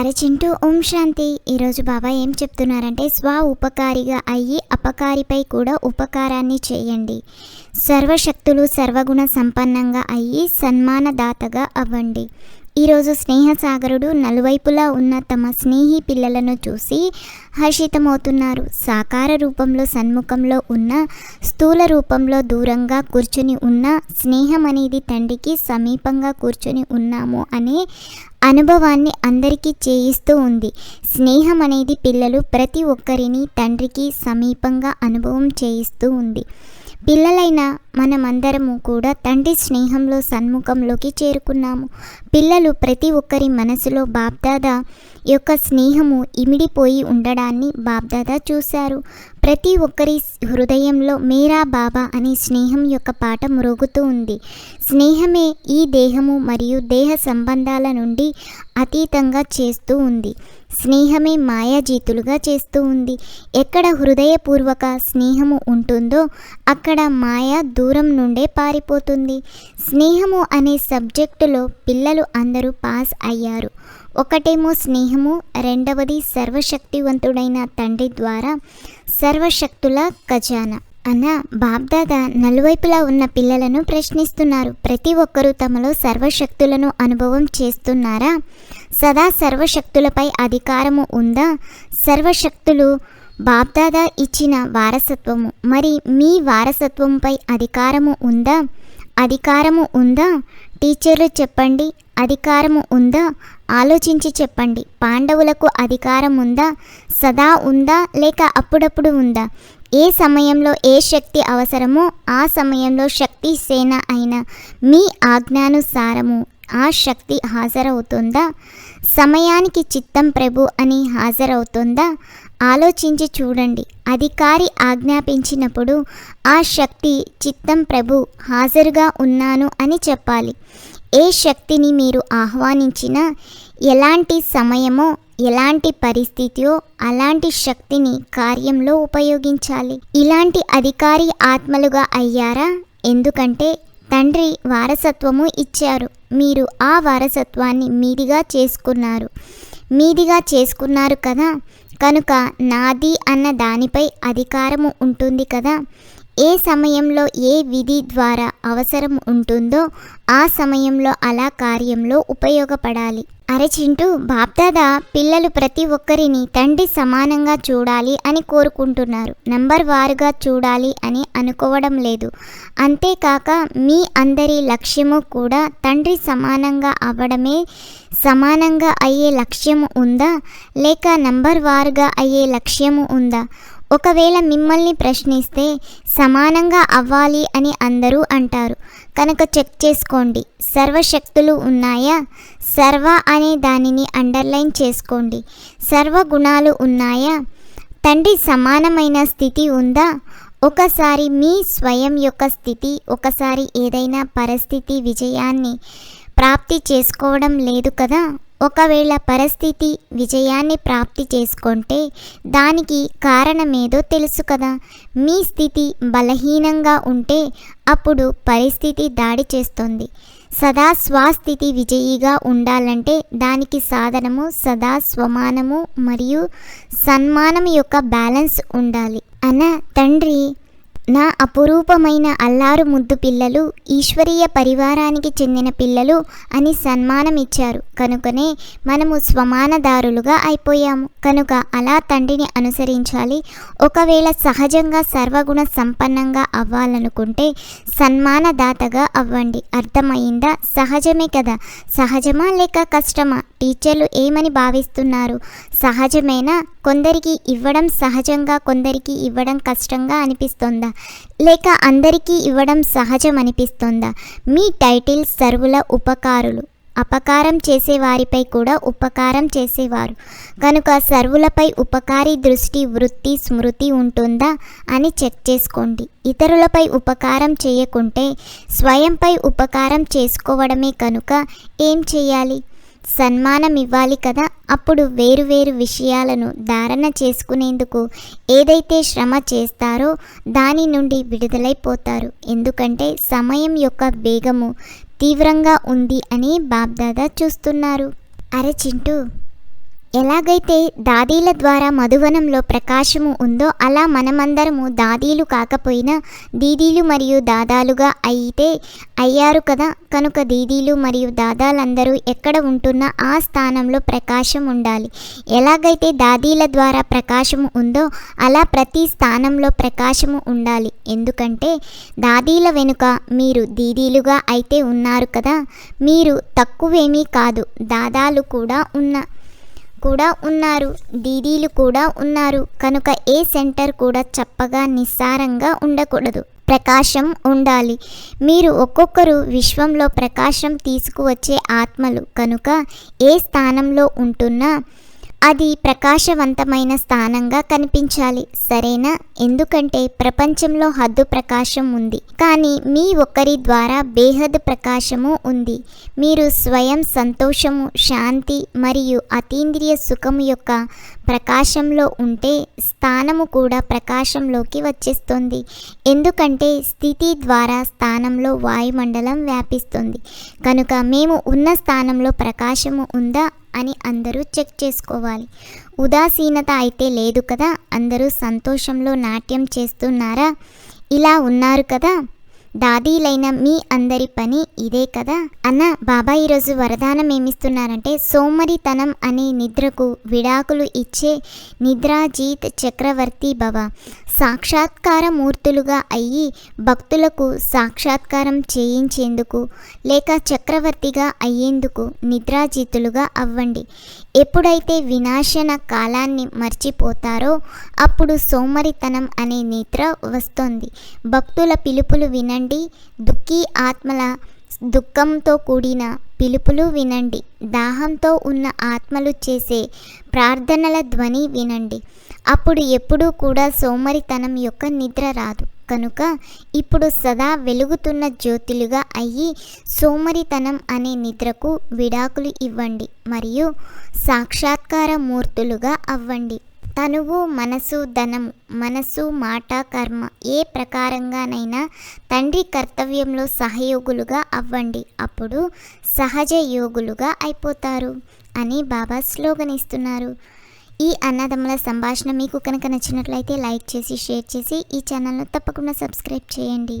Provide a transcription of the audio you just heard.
అరచింటూ ఓం శాంతి. ఈరోజు బాబా ఏం చెప్తున్నారంటే స్వ ఉపకారిగా అయ్యి అపకారిపై కూడా ఉపకారాన్ని చేయండి. సర్వశక్తులు సర్వగుణ సంపన్నంగా అయ్యి సన్మానదాతగా అవ్వండి. ఈరోజు స్నేహసాగరుడు నలువైపులా ఉన్న తమ స్నేహి పిల్లలను చూసి హర్షితమవుతున్నారు. సాకార రూపంలో సన్ముఖంలో ఉన్న స్థూల రూపంలో దూరంగా కూర్చుని ఉన్న స్నేహం అనేది తండ్రికి సమీపంగా కూర్చొని ఉన్నాము అనే అనుభవాన్ని అందరికీ చేయిస్తూ ఉంది. స్నేహం అనేది పిల్లలు ప్రతి ఒక్కరిని తండ్రికి సమీపంగా అనుభవం చేయిస్తూ ఉంది. పిల్లలైన మనమందరము కూడా తండ్రి స్నేహంలో సన్ముఖంలోకి చేరుకున్నాము. పిల్లలు ప్రతి ఒక్కరి మనసులో బాప్దాదా యొక్క స్నేహము ఇమిడిపోయి ఉండడాన్ని బాబ్దాదా చూశారు. ప్రతి ఒక్కరి హృదయంలో మేరా బాబా అనే స్నేహం యొక్క పాట మ్రోగుతూ ఉంది. స్నేహమే ఈ దేహము మరియు దేహ సంబంధాల నుండి అతీతంగా చేస్తూ ఉంది. స్నేహమే మాయాజీతులుగా చేస్తూ ఉంది. ఎక్కడ హృదయపూర్వక స్నేహము ఉంటుందో అక్కడ మాయ దూరం నుండే పారిపోతుంది. స్నేహము అనే సబ్జెక్టులో పిల్లలు అందరూ పాస్ అయ్యారు. ఒకటేమో స్నేహము రెండవది సర్వశక్తివంతుడైన తండ్రి ద్వారా సర్వశక్తుల ఖజానా. అన్న బాబ్దాదా నలువైపులా ఉన్న పిల్లలను ప్రశ్నిస్తున్నారు. ప్రతి ఒక్కరూ తమలో సర్వశక్తులను అనుభవం చేస్తున్నారా? సదా సర్వశక్తులపై అధికారము ఉందా? సర్వశక్తులు బాబ్దాదా ఇచ్చిన వారసత్వము. మరి మీ వారసత్వంపై అధికారము ఉందా? అధికారము ఉందా? టీచర్లు చెప్పండి. అధికారము ఉందా? ఆలోచించి చెప్పండి. పాండవులకు అధికారం ఉందా? సదా ఉందా? లేక అప్పుడప్పుడు ఉందా? ఏ సమయంలో ఏ శక్తి అవసరమో ఆ సమయంలో శక్తి సేన అయిన మీ ఆజ్ఞానుసారము ఆ శక్తి హాజరవుతుందా? సమయానికి చిత్తం ప్రభు అని హాజరవుతుందా? ఆలోచించి చూడండి. అధికారి ఆజ్ఞాపించినప్పుడు ఆ శక్తి చిత్తం ప్రభు హాజరుగా ఉన్నాను అని చెప్పాలి. ఏ శక్తిని మీరు ఆహ్వానించినా ఎలాంటి సమయమో ఎలాంటి పరిస్థితియో అలాంటి శక్తిని కార్యంలో ఉపయోగించాలి. ఇలాంటి అధికారి ఆత్మలుగా అయ్యారా? ఎందుకంటే తండ్రి వారసత్వము ఇచ్చారు. మీరు ఆ వారసత్వాన్ని మీదిగా చేసుకున్నారు. మీదిగా చేసుకున్నారు కదా? కనుక నాది అన్న దానిపై అధికారము ఉంటుంది కదా? ఏ సమయంలో ఏ విధి ద్వారా అవసరం ఉంటుందో ఆ సమయంలో అలా కార్యంలో ఉపయోగపడాలి. అరచింటూ బాప్దాదా పిల్లలు ప్రతి ఒక్కరిని తండ్రి సమానంగా చూడాలి అని కోరుకుంటున్నారు. నంబర్ వారుగా చూడాలి అని అనుకోవడం లేదు. అంతేకాక మీ అందరి లక్ష్యము కూడా తండ్రి సమానంగా అవ్వడమే సమానంగా అయ్యే లక్ష్యము ఉందా? లేక నంబర్ వారుగా అయ్యే లక్ష్యము ఉందా? ఒకవేళ మిమ్మల్ని ప్రశ్నిస్తే సమానంగా అవ్వాలి అని అందరూ అంటారు. కనుక చెక్ చేసుకోండి. సర్వశక్తులు ఉన్నాయా? సర్వ అనే దానిని అండర్లైన్ చేసుకోండి. సర్వ గుణాలు ఉన్నాయా? తండ్రి సమానమైన స్థితి ఉందా? ఒకసారి మీ స్వయం యొక్క స్థితి ఒకసారి ఏదైనా పరిస్థితి విజయాన్ని ప్రాప్తి చేసుకోవడం లేదు కదా? ఒకవేళ పరిస్థితి విజయాన్ని ప్రాప్తి చేసుకుంటే దానికి కారణమేదో తెలుసు కదా. మీ స్థితి బలహీనంగా ఉంటే అప్పుడు పరిస్థితి దాడి చేస్తుంది. సదా స్వస్థితి విజయిగా ఉండాలంటే దానికి సాధనము సదా స్వమానము మరియు సన్మానం యొక్క బ్యాలెన్స్ ఉండాలి. అన తండ్రి నా అపురూపమైన అల్లారు ముద్దు పిల్లలు ఈశ్వరీయ పరివారానికి చెందిన పిల్లలు అని సన్మానం ఇచ్చారు. కనుకనే మనము స్వమానదారులుగా అయిపోయాము. కనుక అలా తండ్రిని అనుసరించాలి. ఒకవేళ సహజంగా సర్వగుణ సంపన్నంగా అవ్వాలనుకుంటే సన్మానదాతగా అవ్వండి. అర్థమైందా? సహజమే కదా. సహజమా లేక కష్టమా? టీచర్లు ఏమని భావిస్తున్నారు? సహజమేనా? కొందరికి ఇవ్వడం సహజంగా కొందరికి ఇవ్వడం కష్టంగా అనిపిస్తుందా? లేక అందరికీ ఇవ్వడం సహజం అనిపిస్తుందా మీ టైటిల్ సర్వుల ఉపకారులు. అపకారం చేసేవారిపై కూడా ఉపకారం చేసేవారు. కనుక సర్వులపై ఉపకారి దృష్టి వృత్తి స్మృతి ఉంటుందా అని చెక్ చేసుకోండి. ఇతరులపై ఉపకారం చేయకుంటే స్వయంపై ఉపకారం చేసుకోవడమే కనుక ఏం చేయాలి? సన్మానం ఇవ్వాలి కదా? అప్పుడు వేరు వేరు విషయాలను ధారణ చేసుకునేందుకు ఏదైతే శ్రమ చేస్తారో దాని నుండి విడుదలైపోతారు. ఎందుకంటే సమయం యొక్క వేగము తీవ్రంగా ఉంది అని బాబ్దాదా చూస్తున్నారు. అరే చింటూ ఎలాగైతే దాదీల ద్వారా మధువనంలో ప్రకాశము ఉందో అలా మనమందరము దాదీలు కాకపోయినా దీదీలు మరియు దాదాలుగా అయితే అయ్యారు కదా. కనుక దీదీలు మరియు దాదాలందరూ ఎక్కడ ఉంటున్నా ఆ స్థానంలో ప్రకాశం ఉండాలి. ఎలాగైతే దాదీల ద్వారా ప్రకాశము ఉందో అలా ప్రతి స్థానంలో ప్రకాశము ఉండాలి. ఎందుకంటే దాదీల వెనుక మీరు దీదీలుగా అయితే ఉన్నారు కదా. మీరు తక్కువేమీ కాదు. దాదాలు కూడా ఉన్న కూడా ఉన్నారు. దీదీలు కూడా ఉన్నారు. కనుక ఏ సెంటర్ కూడా చప్పగా నిస్సారంగా ఉండకూడదు. ప్రకాశం ఉండాలి. మీరు ఒక్కొక్కరు విశ్వంలో ప్రకాశం తీసుకువచ్చే ఆత్మలు. కనుక ఏ స్థానంలో ఉంటున్నా అది ప్రకాశవంతమైన స్థానంగా కనిపించాలి. సరేనా? ఎందుకంటే ప్రపంచంలో హద్దు ప్రకాశం ఉంది. కానీ మీ ఒక్కరి ద్వారా బేహద్ ప్రకాశము ఉంది. మీరు స్వయం సంతోషము శాంతి మరియు అతీంద్రియ సుఖము యొక్క ప్రకాశంలో ఉంటే స్థానము కూడా ప్రకాశంలోకి వచ్చేస్తుంది. ఎందుకంటే స్థితి ద్వారా స్థానంలో వాయుమండలం వ్యాపిస్తుంది. కనుక మేము ఉన్న స్థానంలో ప్రకాశము ఉందా? అని అందరూ చెక్ చేసుకోవాలి. ఉదాసీనత అయితే లేదు కదా? అందరూ సంతోషంలో నాట్యం చేస్తున్నారా? ఇలా ఉన్నారు కదా? దాదీలైన మీ అందరి పని ఇదే కదా? అన్న బాబా ఈరోజు వరదానం ఏమిస్తున్నారంటే సోమరితనం అనే నిద్రకు విడాకులు ఇచ్చే నిద్రాజీత్ చక్రవర్తి భవ. సాక్షాత్కార మూర్తులుగా అయ్యి భక్తులకు సాక్షాత్కారం చేయించేందుకు లేక చక్రవర్తిగా అయ్యేందుకు నిద్రాజీతులుగా అవ్వండి. ఎప్పుడైతే వినాశన కాలాన్ని మర్చిపోతారో అప్పుడు సోమరితనం అనే నిద్ర వస్తుంది. భక్తుల పిలుపులు వినండి. దుఃఖీ ఆత్మల దుఃఖంతో కూడిన పిలుపులు వినండి. దాహంతో ఉన్న ఆత్మలు చేసే ప్రార్థనల ధ్వని వినండి. అప్పుడు ఎప్పుడూ కూడా సోమరితనం యొక్క నిద్ర రాదు. కనుక ఇప్పుడు సదా వెలుగుతున్న జ్యోతులుగా అయ్యి సోమరితనం అనే నిద్రకు విడాకులు ఇవ్వండి. మరియు సాక్షాత్కార మూర్తులుగా అవ్వండి. తనువు మనసు ధనం మనసు మాట కర్మ ఏ ప్రకారంగానైనా తండ్రి కర్తవ్యంలో సహయోగులుగా అవ్వండి. అప్పుడు సహజ యోగులుగా అయిపోతారు అని బాబా స్లోగన్ ఇస్తున్నారు. ఈ అన్నదమ్ముల సంభాషణ మీకు కనుక నచ్చినట్లయితే లైక్ చేసి షేర్ చేసి ఈ ఛానల్ను తప్పకుండా సబ్స్క్రైబ్ చేయండి.